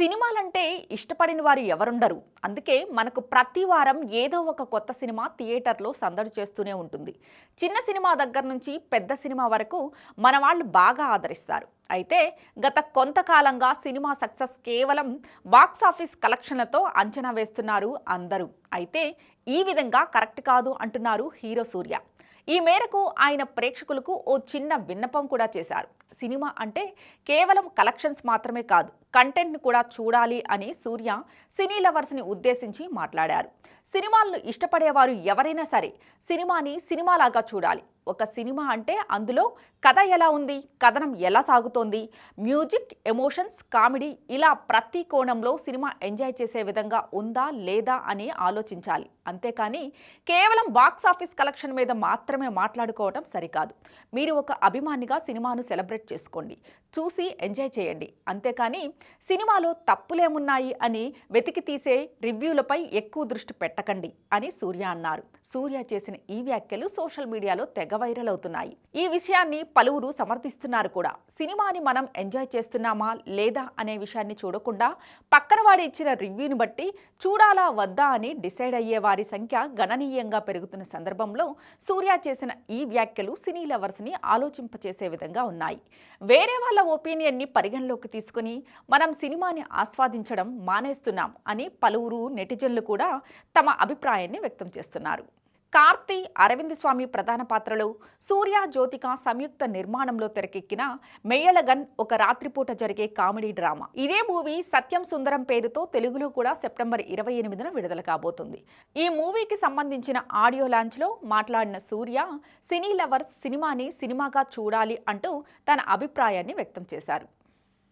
సినిమాలంటే ఇష్టపడిన వారు ఎవరుండరు. అందుకే మనకు ప్రతి వారం ఏదో ఒక కొత్త సినిమా థియేటర్లో సందడి చేస్తూనే ఉంటుంది. చిన్న సినిమా దగ్గర నుంచి పెద్ద సినిమా వరకు మన వాళ్ళు బాగా ఆదరిస్తారు. అయితే గత కొంతకాలంగా సినిమా సక్సెస్ కేవలం బాక్స్ ఆఫీస్ కలెక్షన్లతో అంచనా వేస్తున్నారు అందరూ. అయితే ఈ విధంగా కరెక్ట్ కాదు అంటున్నారు హీరో సూర్య. ఈ మేరకు ఆయన ప్రేక్షకులకు ఓ చిన్న విన్నపం కూడా చేశారు. సినిమా అంటే కేవలం కలెక్షన్స్ మాత్రమే కాదు కంటెంట్ని కూడా చూడాలి అని సూర్య సినీ లవర్స్ని ఉద్దేశించి మాట్లాడారు. సినిమాలను ఇష్టపడేవారు ఎవరైనా సరే సినిమాని సినిమాలాగా చూడాలి. ఒక సినిమా అంటే అందులో కథ ఎలా ఉంది కథనం ఎలా సాగుతోంది మ్యూజిక్ ఎమోషన్స్ కామెడీ ఇలా ప్రతి కోణంలో సినిమా ఎంజాయ్ చేసే విధంగా ఉందా లేదా అని ఆలోచించాలి. అంతేకాని కేవలం బాక్స్ ఆఫీస్ కలెక్షన్ మీద మాత్రమే మాట్లాడుకోవడం సరికాదు. మీరు ఒక అభిమానిగా సినిమాను సెలబ్రేట్ చేసుకోండి. చూసి ఎంజాయ్ చేయండి. అంతేకాని సినిమాలో తప్పులేమున్నాయి అని వెతికి తీసే రివ్యూలపై ఎక్కువ దృష్టి పెట్టకండి అని సూర్య అన్నారు. సూర్య చేసిన ఈ వ్యాఖ్యలు సోషల్ మీడియాలో తెగ వైరల్ అవుతున్నాయి. ఈ విషయాన్ని పలువురు సమర్థిస్తున్నారు కూడా. సినిమాని మనం ఎంజాయ్ చేస్తున్నామా లేదా అనే విషయాన్ని చూడకుండా పక్కనవాడి ఇచ్చిన రివ్యూని బట్టి చూడాలా వద్దా అని డిసైడ్ అయ్యే వారి సంఖ్య గణనీయంగా పెరుగుతున్న సందర్భంలో సూర్య చేసిన ఈ వ్యాఖ్యలు సినీ లవర్స్ని ఆలోచింపచేసే విధంగా ఉన్నాయి. వేరే వాళ్ళ ఒపీనియన్ని పరిగణలోకి తీసుకుని మనం సినిమాని ఆస్వాదించడం మానేస్తున్నాం అని పలువురు నెటిజన్లు కూడా తమ అభిప్రాయాన్ని వ్యక్తం చేస్తున్నారు. కార్తీ అరవింద్ స్వామి ప్రధాన పాత్రలో సూర్య జ్యోతిక సంయుక్త నిర్మాణంలో తెరకెక్కిన మెయ్యలగన్ ఒక రాత్రిపూట జరిగే కామెడీ డ్రామా. ఇదే మూవీ సత్యం సుందరం పేరుతో తెలుగులో కూడా సెప్టెంబర్ ఇరవై ఎనిమిదిన విడుదల కాబోతుంది. ఈ మూవీకి సంబంధించిన ఆడియో లాంచ్లో మాట్లాడిన సూర్య సినీ లవర్స్ సినిమాని సినిమాగా చూడాలి అంటూ తన అభిప్రాయాన్ని వ్యక్తం చేశారు.